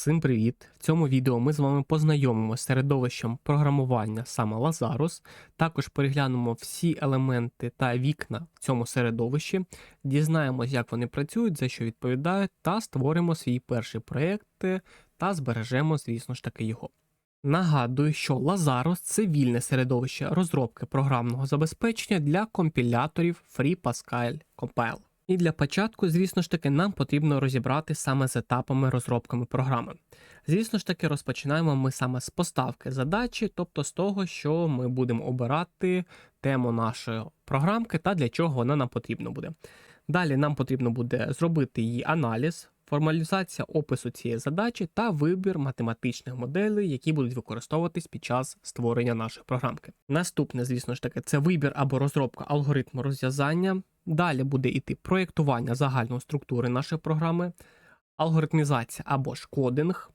Всім привіт! В цьому відео ми з вами познайомимо з середовищем програмування саме Lazarus, також переглянемо всі елементи та вікна в цьому середовищі, дізнаємось, як вони працюють, за що відповідають, та створимо свій перший проєкт та збережемо, звісно ж таки, його. Нагадую, що Lazarus – це вільне середовище розробки програмного забезпечення для компіляторів Free Pascal Compile. І для початку, звісно ж таки, нам потрібно розібрати саме з етапами розробками програми. Звісно ж таки, розпочинаємо ми саме з поставки задачі, тобто з того, що ми будемо обирати тему нашої програмки та для чого вона нам потрібна буде. Далі нам потрібно буде зробити її аналіз, формалізація опису цієї задачі та вибір математичних моделей, які будуть використовуватись під час створення нашої програмки. Наступне, звісно ж таки, це вибір або розробка алгоритму розв'язання. Далі буде йти проєктування загальної структури нашої програми, алгоритмізація або ж кодинг,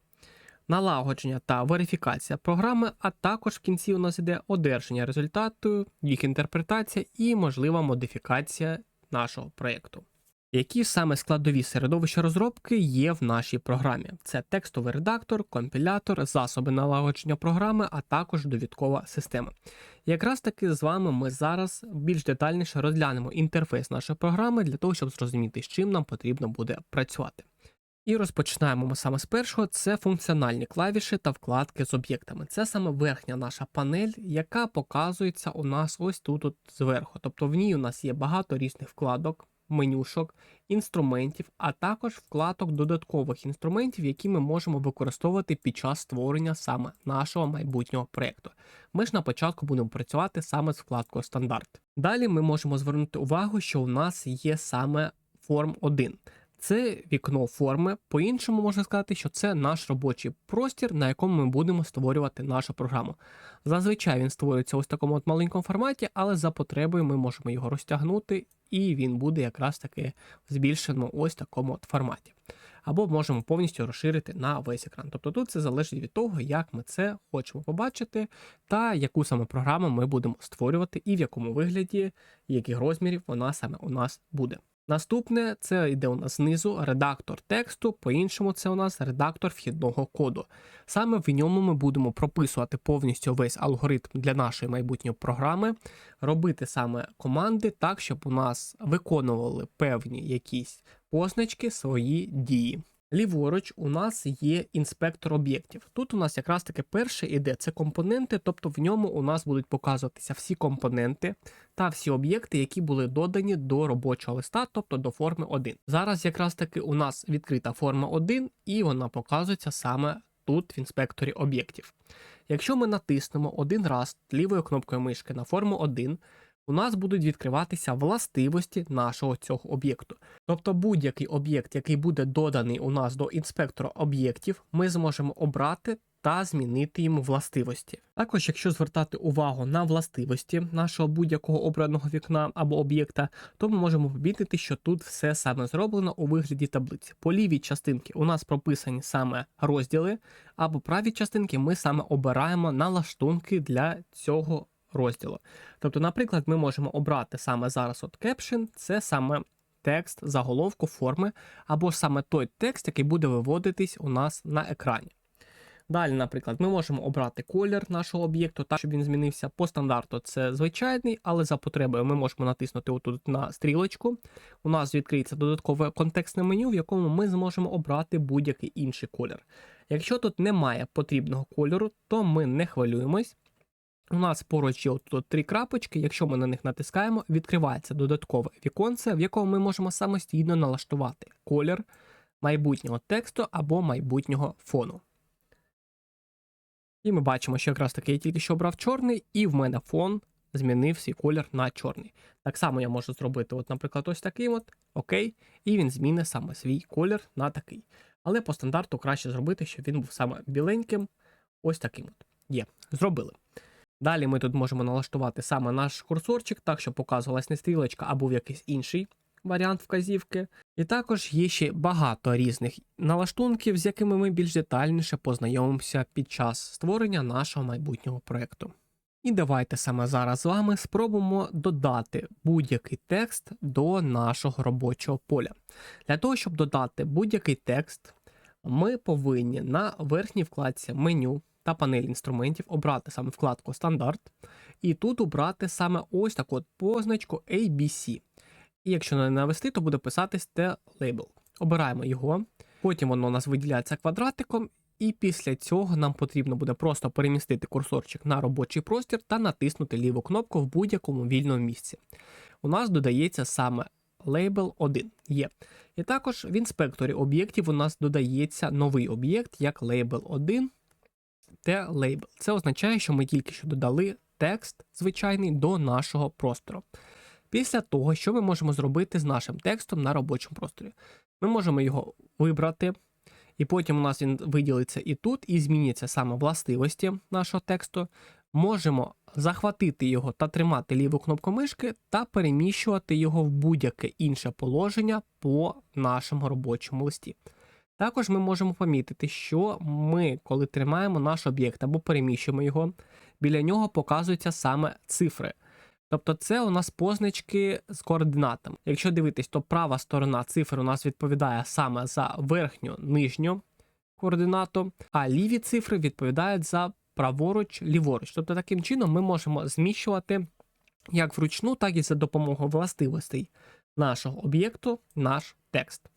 налагодження та верифікація програми, а також в кінці у нас йде одержання результату, їх інтерпретація і можлива модифікація нашого проєкту. Які саме складові середовища розробки є в нашій програмі? Це текстовий редактор, компілятор, засоби налагодження програми, а також довідкова система. Якраз таки з вами ми зараз більш детальніше розглянемо інтерфейс нашої програми для того, щоб зрозуміти, з чим нам потрібно буде працювати. І розпочинаємо ми саме з першого: це функціональні клавіші та вкладки з об'єктами. Це саме верхня наша панель, яка показується у нас ось тут от зверху. Тобто в ній у нас є багато різних вкладок менюшок, інструментів, а також вкладок додаткових інструментів, які ми можемо використовувати під час створення саме нашого майбутнього проєкту. Ми ж на початку будемо працювати саме з вкладкою стандарт. Далі ми можемо звернути увагу, що у нас є саме форм 1. Це вікно форми. По-іншому можна сказати, що це наш робочий простір, на якому ми будемо створювати нашу програму. Зазвичай він створюється ось в такому от маленькому форматі, але за потребою ми можемо його розтягнути, і він буде якраз таки збільшено ось такому от форматі. Або можемо повністю розширити на весь екран. Тобто тут це залежить від того, як ми це хочемо побачити, та яку саме програму ми будемо створювати, і в якому вигляді, яких розмірів вона саме у нас буде. Наступне це йде у нас знизу редактор тексту, по-іншому, це у нас редактор вхідного коду. Саме в ньому ми будемо прописувати повністю весь алгоритм для нашої майбутньої програми, робити саме команди так, щоб у нас виконували певні якісь позначки свої дії. Ліворуч у нас є інспектор об'єктів. Тут у нас якраз таки перше іде це компоненти, тобто в ньому у нас будуть показуватися всі компоненти та всі об'єкти, які були додані до робочого листа, тобто до форми 1. Зараз якраз таки у нас відкрита форма 1, і вона показується саме тут в інспекторі об'єктів. Якщо ми натиснемо один раз лівою кнопкою мишки на форму 1, у нас будуть відкриватися властивості нашого цього об'єкту. Тобто будь-який об'єкт, який буде доданий у нас до інспектора об'єктів, ми зможемо обрати та змінити йому властивості. Також, якщо звертати увагу на властивості нашого будь-якого обраного вікна або об'єкта, то ми можемо помітити, що тут все саме зроблено у вигляді таблиці. По лівій частинці у нас прописані саме розділи, а по правій частинці ми саме обираємо налаштунки для цього розділу. Тобто, наприклад, ми можемо обрати саме зараз от caption, це саме текст заголовку форми, або саме той текст, який буде виводитись у нас на екрані. Далі, наприклад, ми можемо обрати колір нашого об'єкту, так, щоб він змінився. По стандарту це звичайний, але за потребою ми можемо натиснути отут на стрілочку. У нас відкриється додаткове контекстне меню, в якому ми зможемо обрати будь-який інший колір. Якщо тут немає потрібного кольору, то ми не хвилюємось. У нас поруч є тут три крапочки. Якщо ми на них натискаємо, відкривається додаткове віконце, в якому ми можемо самостійно налаштувати колір майбутнього тексту або майбутнього фону. І ми бачимо, що якраз таки я тільки що обрав чорний, і в мене фон змінив свій колір на чорний. Так само я можу зробити, от, наприклад, ось такий от, окей, і він змінить саме свій колір на такий. Але по стандарту краще зробити, щоб він був саме біленьким, ось таким от. Є, зробили. Далі ми тут можемо налаштувати саме наш курсорчик, так, щоб показувалась не стрілочка або в якийсь інший варіант вказівки. І також є ще багато різних налаштунків, з якими ми більш детальніше познайомимося під час створення нашого майбутнього проєкту. І давайте саме зараз з вами спробуємо додати будь-який текст до нашого робочого поля. Для того, щоб додати будь-який текст, ми повинні на верхній вкладці меню та панель інструментів обрати саме вкладку стандарт, і тут обрати саме ось таку от позначку ABC. І якщо не навести, то буде писатись те лейбл. Обираємо його, потім воно у нас виділяється квадратиком, і після цього нам потрібно буде просто перемістити курсорчик на робочий простір та натиснути ліву кнопку в будь-якому вільному місці. У нас додається саме лейбл 1 є. І також в інспекторі об'єктів у нас додається новий об'єкт як лейбл 1 те лейбл. Це означає, що ми тільки що додали текст звичайний до нашого простору. Після того, що ми можемо зробити з нашим текстом на робочому просторі? Ми можемо його вибрати, і потім у нас він виділиться і тут, і зміняться саме властивості нашого тексту. Можемо захватити його та тримати ліву кнопку мишки та переміщувати його в будь-яке інше положення по нашому робочому листі. Також ми можемо помітити, що ми, коли тримаємо наш об'єкт або переміщуємо його, біля нього показуються саме цифри. Тобто це у нас позначки з координатами. Якщо дивитись, то права сторона цифр у нас відповідає саме за верхню нижню координату, а ліві цифри відповідають за праворуч, ліворуч. Тобто таким чином ми можемо зміщувати як вручну, так і за допомогою властивостей нашого об'єкту наш текст.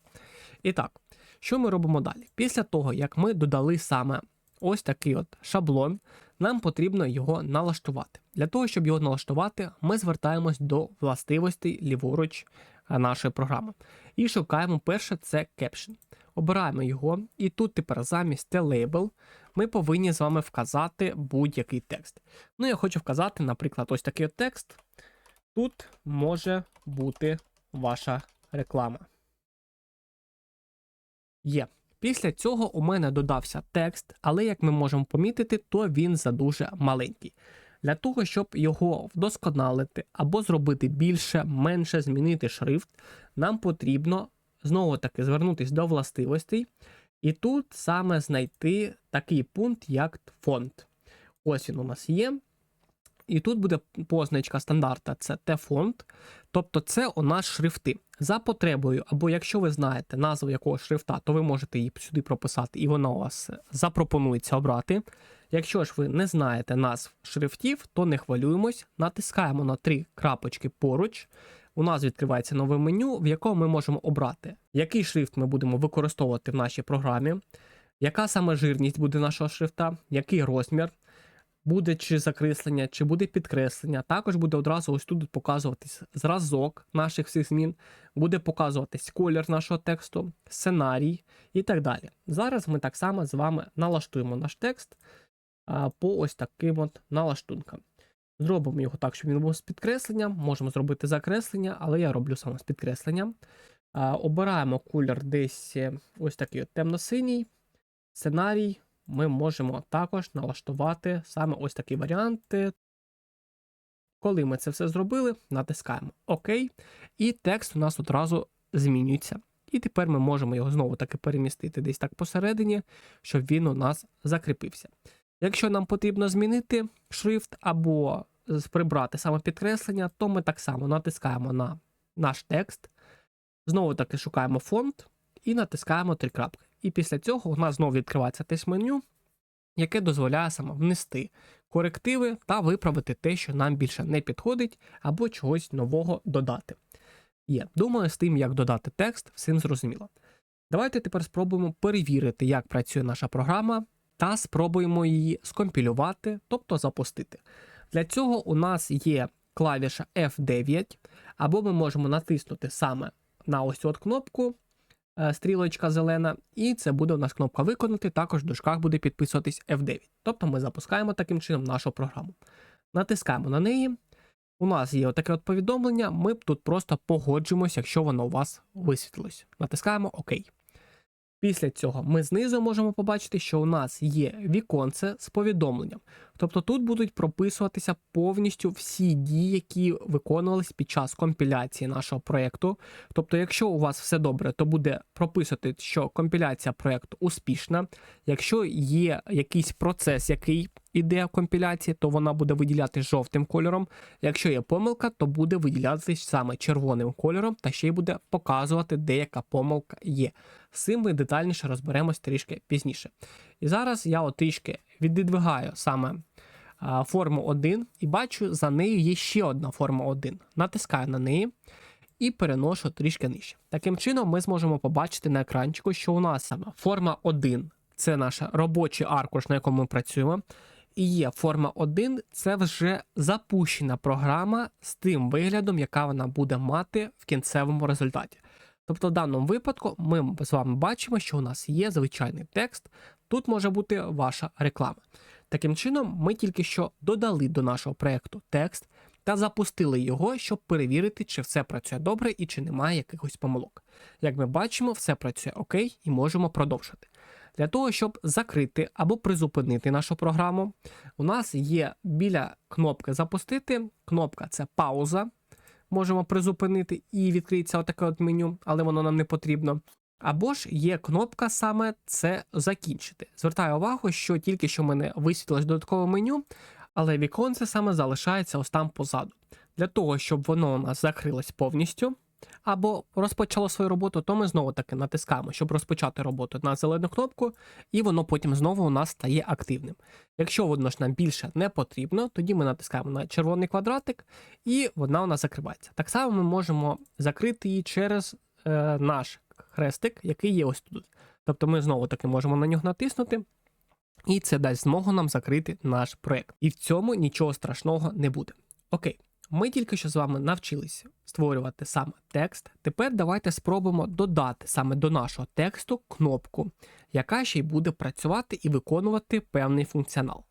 І так, що ми робимо далі? Після того, як ми додали саме ось такий от шаблон, нам потрібно його налаштувати. Для того, щоб його налаштувати, ми звертаємось до властивостей ліворуч нашої програми. І шукаємо перше це Caption. Обираємо його, і тут тепер замість T-Label ми повинні з вами вказати будь-який текст. Ну, я хочу вказати, наприклад, ось такий от текст. Тут може бути ваша реклама. Є. Після цього у мене додався текст, але як ми можемо помітити, то він задуже маленький. Для того, щоб його вдосконалити або зробити більше, менше, змінити шрифт, нам потрібно знову таки звернутися до властивостей, і тут саме знайти такий пункт, як фонд. Ось він у нас є. І тут буде позначка стандарта, це T-фонд. Тобто це у нас шрифти. За потребою, або якщо ви знаєте назву якого шрифта, то ви можете її сюди прописати, і вона у вас запропонується обрати. Якщо ж ви не знаєте назв шрифтів, то не хвилюємось, натискаємо на три крапочки поруч. У нас відкривається нове меню, в якому ми можемо обрати, який шрифт ми будемо використовувати в нашій програмі, яка саме жирність буде нашого шрифта, який розмір буде чи закреслення, чи буде підкреслення. Також буде одразу ось тут показуватись зразок наших всіх змін, буде показуватись колір нашого тексту, сценарій і так далі. Зараз ми так само з вами налаштуємо наш текст по ось таким от налаштункам. Зробимо його так, щоб він був з підкресленням. Можемо зробити закреслення, але я роблю саме з підкресленням. Обираємо колір десь е, ось такий от темно-синій, сценарій ми можемо також налаштувати саме ось такі варіанти. Коли ми це все зробили, натискаємо ОК, і текст у нас одразу змінюється. І тепер ми можемо його знову таки перемістити десь так посередині, щоб він у нас закріпився. Якщо нам потрібно змінити шрифт або прибрати саме підкреслення, то ми так само натискаємо на наш текст, знову таки шукаємо фонд і натискаємо три крапки. І після цього у нас знову відкривається тест меню, яке дозволяє саме внести корективи та виправити те, що нам більше не підходить, або чогось нового додати. Є, думаю, з тим, як додати текст, всім зрозуміло. Давайте тепер спробуємо перевірити, як працює наша програма, та спробуємо її скомпілювати, тобто запустити. Для цього у нас є клавіша F9, або ми можемо натиснути саме на ось от кнопку стрілочка зелена, і це буде у нас кнопка виконати. Також в дужках буде підписуватись F9. Тобто ми запускаємо таким чином нашу програму. Натискаємо на неї. У нас є таке от повідомлення, ми тут просто погоджуємося, якщо воно у вас висвітлилось. Натискаємо ОК. Після цього ми знизу можемо побачити, що у нас є віконце з повідомленням. Тобто тут будуть прописуватися повністю всі дії, які виконувались під час компіляції нашого проєкту. Тобто, якщо у вас все добре, то буде прописувати, що компіляція проєкту успішна. Якщо є якийсь процес, який ідея компіляції, то вона буде виділяти жовтим кольором. Якщо є помилка, то буде виділятися саме червоним кольором, та ще й буде показувати, де яка помилка є. З цим ми детальніше розберемось трішки пізніше. І зараз я от трішки віддвигаю саме форму 1 і бачу, за нею є ще одна форма 1. Натискаю на неї і переношу трішки нижче. Таким чином, ми зможемо побачити на екранчику, що у нас саме форма 1 це наш робочий аркуш, на якому ми працюємо. І є форма 1 це вже запущена програма з тим виглядом, яка вона буде мати в кінцевому результаті. Тобто, в даному випадку ми з вами бачимо, що у нас є звичайний текст, тут може бути ваша реклама. Таким чином, ми тільки що додали до нашого проєкту текст та запустили його, щоб перевірити, чи все працює добре і чи немає якихось помилок. Як ми бачимо, все працює окей і можемо продовжити. Для того, щоб закрити або призупинити нашу програму, у нас є біля кнопки Запустити. Кнопка це пауза. Можемо призупинити і відкриється отаке от меню, але воно нам не потрібно. Або ж є кнопка саме це закінчити. Звертаю увагу, що тільки що в мене висвітлилось додаткове меню, але віконце саме залишається ось там позаду. Для того, щоб воно у нас закрилось повністю або розпочало свою роботу, то ми знову таки натискаємо, щоб розпочати роботу на зелену кнопку, і воно потім знову у нас стає активним. Якщо воно ж нам більше не потрібно, тоді ми натискаємо на червоний квадратик, і вона у нас закривається. Так само ми можемо закрити її через е, наш хрестик, який є ось тут. Тобто ми знову таки можемо на нього натиснути. І це дасть змогу нам закрити наш проект. І в цьому нічого страшного не буде. Окей, ми тільки що з вами навчилися створювати саме текст. Тепер давайте спробуємо додати саме до нашого тексту кнопку, яка ще й буде працювати і виконувати певний функціонал.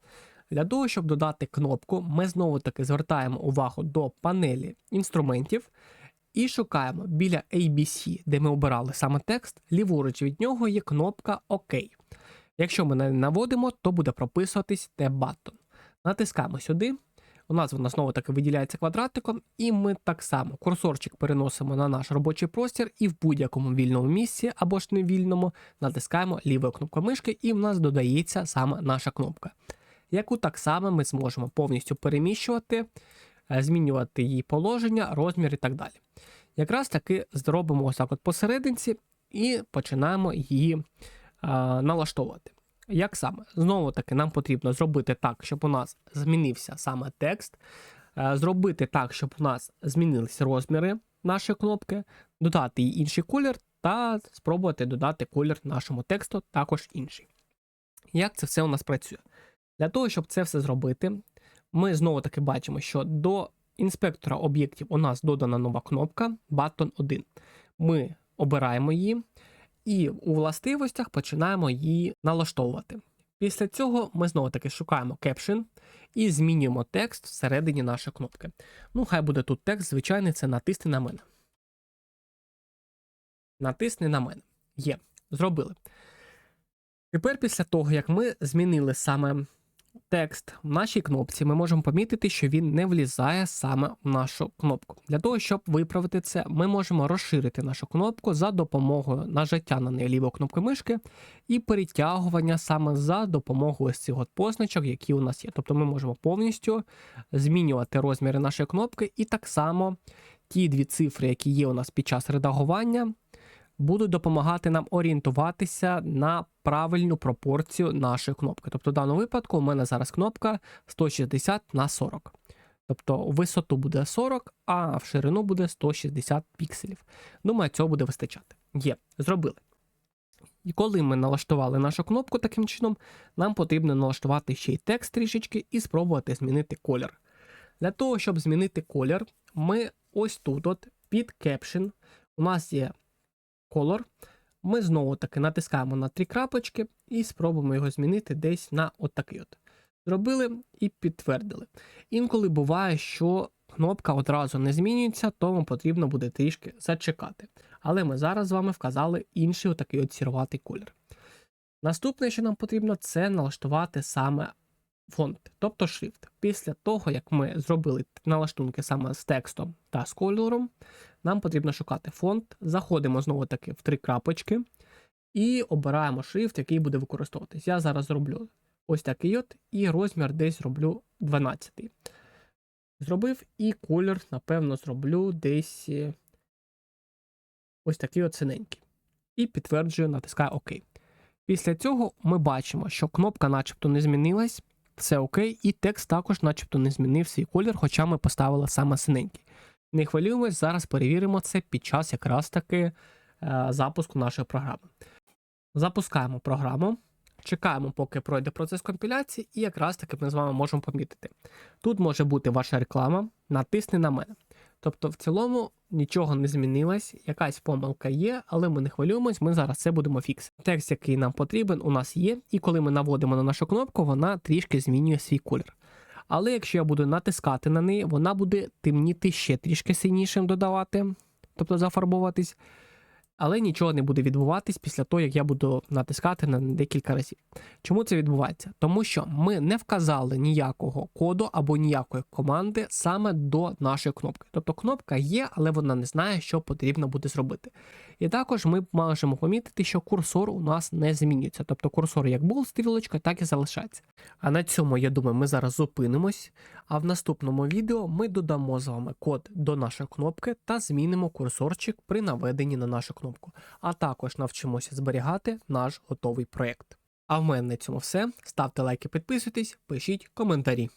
Для того, щоб додати кнопку, ми знову таки звертаємо увагу до панелі інструментів і шукаємо біля ABC, де ми обирали саме текст, ліворуч від нього є кнопка ОК. Якщо ми неї наводимо, то буде прописуватись Т-баттон. Натискаємо сюди. У нас вона знову таки виділяється квадратиком, і ми так само курсорчик переносимо на наш робочий простір і в будь-якому вільному місці або ж не вільному натискаємо лівою кнопкою мишки, і в нас додається саме наша кнопка, яку так само ми зможемо повністю переміщувати, е, змінювати її положення, розмір і так далі. Якраз таки зробимо ось так от посерединці і починаємо її а, налаштовувати. Як саме? Знову таки, нам потрібно зробити так, щоб у нас змінився саме текст, е, зробити так, щоб у нас змінилися розміри нашої кнопки, додати їй інший колір та спробувати додати колір нашому тексту також інший. Як це все у нас працює? Для того, щоб це все зробити, ми знову таки бачимо, що до інспектора об'єктів у нас додана нова кнопка Button 1. Ми обираємо її і у властивостях починаємо її налаштовувати. Після цього ми знову таки шукаємо Caption і змінюємо текст всередині нашої кнопки. Ну, хай буде тут текст, звичайний, це натисни на мене. Натисни на мене. Є. Зробили. Тепер, після того, як ми змінили саме текст в нашій кнопці, ми можемо помітити, що він не влізає саме в нашу кнопку. Для того, щоб виправити це, ми можемо розширити нашу кнопку за допомогою нажаття на неї лівої кнопки мишки і перетягування саме за допомогою цих от позначок, які у нас є. Тобто ми можемо повністю змінювати розміри нашої кнопки, і так само ті дві цифри, які є у нас під час редагування, будуть допомагати нам орієнтуватися на правильну пропорцію нашої кнопки. Тобто, в даному випадку у мене зараз кнопка 160 на 40. Тобто у висоту буде 40, а в ширину буде 160 пікселів. Думаю, цього буде вистачати. Є, зробили. І коли ми налаштували нашу кнопку таким чином, нам потрібно налаштувати ще й текст трішечки і спробувати змінити колір. Для того, щоб змінити колір, ми ось тут, от під Caption, у нас є колор. Ми знову таки натискаємо на три крапочки і спробуємо його змінити десь на отакий от. Зробили і підтвердили. Інколи буває, що кнопка одразу не змінюється, тому потрібно буде трішки зачекати. Але ми зараз з вами вказали інший отакий от сіруватий колір. Наступне, що нам потрібно, це налаштувати саме фонт, тобто шрифт. Після того, як ми зробили налаштунки саме з текстом та з кольором, нам потрібно шукати фонт. Заходимо знову таки в три крапочки і обираємо шрифт, який буде використовуватись. Я зараз зроблю Ось такий от, і розмір десь зроблю 12. Зробив, і колір, напевно, зроблю десь е, ось такий от синенький. І підтверджую, натискаю ОК. Після цього ми бачимо, що кнопка начебто не змінилась, все окей, і текст також начебто не змінив свій колір, хоча ми поставили саме синенький. Не хвилюємось, зараз перевіримо це під час якраз таки е, запуску нашої програми. Запускаємо програму, чекаємо, поки пройде процес компіляції, і якраз таки ми з вами можемо помітити. Тут може бути ваша реклама, натисни на мене. Тобто, в цілому нічого не змінилось, якась помилка є, але ми не хвилюємось, ми зараз це будемо фіксити. Текст, який нам потрібен, у нас є, і коли ми наводимо на нашу кнопку, вона трішки змінює свій колір. Але якщо я буду натискати на неї, вона буде темніти ще трішки синішим додавати, тобто зафарбовуватись. Але нічого не буде відбуватись після того, як я буду натискати на декілька разів. Чому це відбувається? Тому що ми не вказали ніякого коду або ніякої команди саме до нашої кнопки. Тобто кнопка є, але вона не знає, що потрібно буде зробити. І також ми можемо помітити, що курсор у нас не змінюється. Тобто курсор як був стрілочка, так і залишається. А на цьому, я думаю, ми зараз зупинимось. А в наступному відео ми додамо з вами код до нашої кнопки та змінимо курсорчик при наведенні на нашу кнопку. А також навчимося зберігати наш готовий проєкт. А в мене на цьому все. Ставте лайки, підписуйтесь, пишіть коментарі.